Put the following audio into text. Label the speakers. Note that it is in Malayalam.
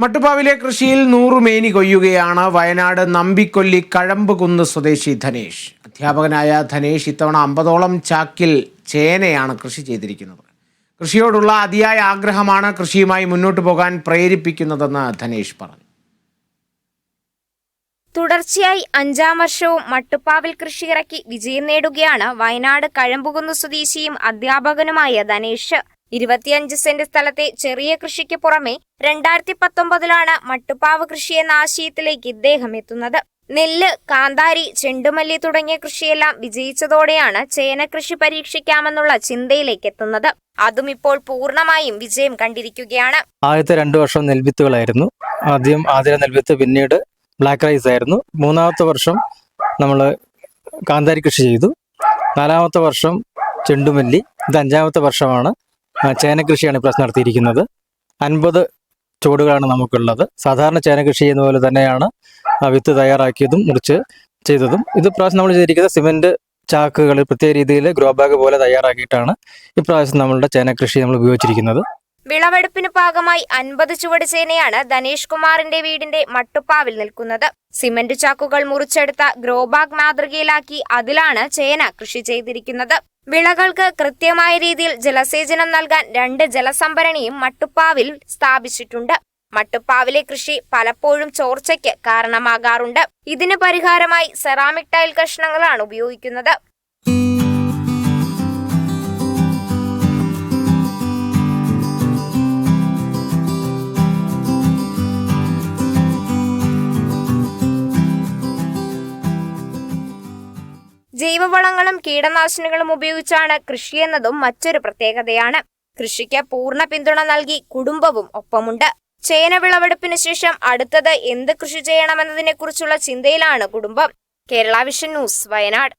Speaker 1: മട്ടുപ്പാവിലെ കൃഷിയിൽ നൂറുമേനി കൊയ്യുകയാണ് വയനാട് നമ്പിക്കൊല്ലി കഴമ്പുകുന്ന് സ്വദേശി ധനേഷ്. അധ്യാപകനായ ധനേഷ് ഇത്തവണ അമ്പതോളം ചാക്കിൽ ചേനയാണ് കൃഷി ചെയ്തിരിക്കുന്നത്. കൃഷിയോടുള്ള അതിയായ ആഗ്രഹമാണ് കൃഷിയുമായി മുന്നോട്ട് പോകാൻ പ്രേരിപ്പിക്കുന്നതെന്ന് ധനേഷ് പറഞ്ഞു.
Speaker 2: തുടർച്ചയായി അഞ്ചാം വർഷവും മട്ടുപ്പാവിൽ കൃഷി ഇറക്കി വിജയം നേടുകയാണ് വയനാട് കഴമ്പുകുന്ന് സ്വദേശിയും അധ്യാപകനുമായ ധനേഷ്. ഇരുപത്തിയഞ്ച് സെന്റ് സ്ഥലത്തെ ചെറിയ കൃഷിക്ക് പുറമെ രണ്ടായിരത്തി പത്തൊമ്പതിലാണ് മട്ടുപ്പാവ് കൃഷി എന്ന ആശയത്തിലേക്ക് ഇദ്ദേഹം എത്തുന്നത്. നെല്ല് കാന്താരി ചെണ്ടുമല്ലി തുടങ്ങിയ കൃഷിയെല്ലാം വിജയിച്ചതോടെയാണ് ചേന കൃഷി പരീക്ഷിക്കാമെന്നുള്ള ചിന്തയിലേക്ക് എത്തുന്നത്. അതും ഇപ്പോൾ പൂർണമായും വിജയം കണ്ടിരിക്കുകയാണ്.
Speaker 3: ആദ്യത്തെ രണ്ടു വർഷം നെൽവിത്തുകളായിരുന്നു. ആദ്യം ആദ്യ നെൽവിത്ത് പിന്നീട് ബ്ലാക്ക് റൈസ് ആയിരുന്നു. മൂന്നാമത്തെ വർഷം നമ്മൾ കാന്താരി കൃഷി ചെയ്തു. നാലാമത്തെ വർഷം ചെണ്ടുമല്ലി. ഇത് അഞ്ചാമത്തെ വർഷമാണ്. ആ, ചേന കൃഷിയാണ് ഇപ്രാവശ്യം നടത്തിയിരിക്കുന്നത്. അൻപത് ചുവടുകളാണ് നമുക്കുള്ളത്. സാധാരണ ചേന കൃഷി ചെയ്യുന്ന പോലെ തന്നെയാണ് വിത്ത് തയ്യാറാക്കിയതും മുറിച്ച് ചെയ്തതും. ഇത് പ്രാവശ്യം നമ്മൾ ചെയ്തിരിക്കുന്നത് സിമെന്റ് ചാക്കുകൾ പ്രത്യേക രീതിയിൽ ഗ്രോ ബാഗ് പോലെ തയ്യാറാക്കിയിട്ടാണ് ഇപ്രാവശ്യം നമ്മളുടെ ചേന കൃഷി നമ്മൾ ഉപയോഗിച്ചിരിക്കുന്നത്.
Speaker 2: വിളവെടുപ്പിന് ഭാഗമായി അൻപത് ചുവട് ചേനയാണ് ധനേഷ് കുമാറിന്റെ വീടിന്റെ മട്ടുപ്പാവിൽ നിൽക്കുന്നത്. സിമന്റ് ചാക്കുകൾ മുറിച്ചെടുത്ത ഗ്രോബാഗ് മാതൃകയിലാക്കി അതിലാണ് ചേന കൃഷി ചെയ്തിരിക്കുന്നത്. വിളകൾക്ക് കൃത്യമായ രീതിയിൽ ജലസേചനം നൽകാൻ രണ്ട് ജലസംഭരണിയും മട്ടുപ്പാവിൽ സ്ഥാപിച്ചിട്ടുണ്ട്. മട്ടുപ്പാവിലെ കൃഷി പലപ്പോഴും ചോർച്ചയ്ക്ക് കാരണമാകാറുണ്ട്. ഇതിന് പരിഹാരമായി സെറാമിക് ടൈൽ കഷ്ണങ്ങളാണ് ഉപയോഗിക്കുന്നത്. ജൈവവളങ്ങളും കീടനാശിനികളും ഉപയോഗിച്ചാണ് കൃഷിയെന്നതും മറ്റൊരു പ്രത്യേകതയാണ്. കൃഷിക്ക് പൂർണ പിന്തുണ നൽകി കുടുംബവും ഒപ്പമുണ്ട്. ചേന വിളവെടുപ്പിന് ശേഷം അടുത്തത് എന്ത് കൃഷി ചെയ്യണമെന്നതിനെക്കുറിച്ചുള്ള ചിന്തയിലാണ് കുടുംബം. Kerala vision news Wayanad.